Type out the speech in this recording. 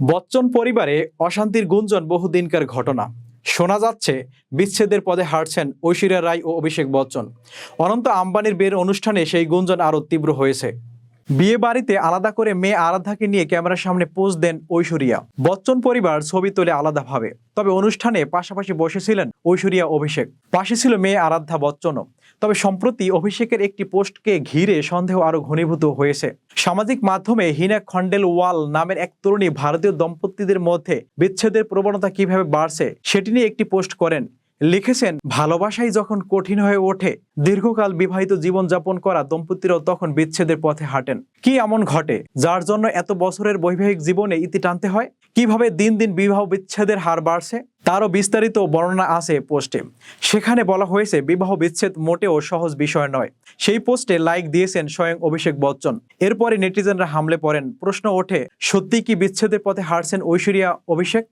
বচ্চন পরিবারে অশান্তির গুঞ্জন বহুদিনকার ঘটনা। শোনা যাচ্ছে, বিচ্ছেদের পদে হারছেন ঐশ্বরিয়া রায় ও অভিষেক বচ্চন। অনন্ত আম্বানির বের অনুষ্ঠানে সেই গুঞ্জন আরও তীব্র হয়েছে। বিয়ে বাড়িতে আলাদা করে মেয়ে আরাধ্যাকে নিয়ে ক্যামেরার সামনে পোজ দেন ঐশ্বরিয়া। বচ্চন পরিবার ছবি তোলে আলাদাভাবে। তবে অনুষ্ঠানে পাশাপাশি বসেছিলেন ঐশ্বরিয়া অভিষেক। পাশে ছিল মেয়ে আরাধ্যা বচ্চনও। তবে সম্প্রতি অভিষেকের একটি পোস্টকে ঘিরে সন্দেহ আরও ঘনীভূত হয়েছে। সামাজিক মাধ্যমে হিনা খন্ডেল ওয়াল নামের এক তরুণী ভারতীয় দম্পতিদের মধ্যে বিচ্ছেদের প্রবণতা কীভাবে বাড়ছে, সেটি নিয়ে একটি পোস্ট করেন লিখেছেন, ভালোবাসাই যখন কঠিন হয়ে ওঠে, দীর্ঘকাল বিবাহিত জীবনযাপন করা দম্পতিরাও তখন বিচ্ছেদের পথে হাঁটেন। কি এমন ঘটে, যার জন্য এত বছরের বৈবাহিক জীবনে ইতি টানতে হয়? কীভাবে দিন দিন বিবাহ বিচ্ছেদের হার বাড়ছে? তারও বিস্তারিত বর্ণনা আছে পোস্টে। সেখানে বলা হয়েছে, বিবাহ বিচ্ছেদ মোটেও সহজ বিষয় নয়। সেই পোস্টে লাইক দিয়েছেন স্বয়ং অভিষেক বচ্চন। এরপরে নেটিজেনরা হামলে পড়েন। প্রশ্ন ওঠে সত্যি কি বিচ্ছেদের পথে হারছেন ঐশ্বরিয়া অভিষেক?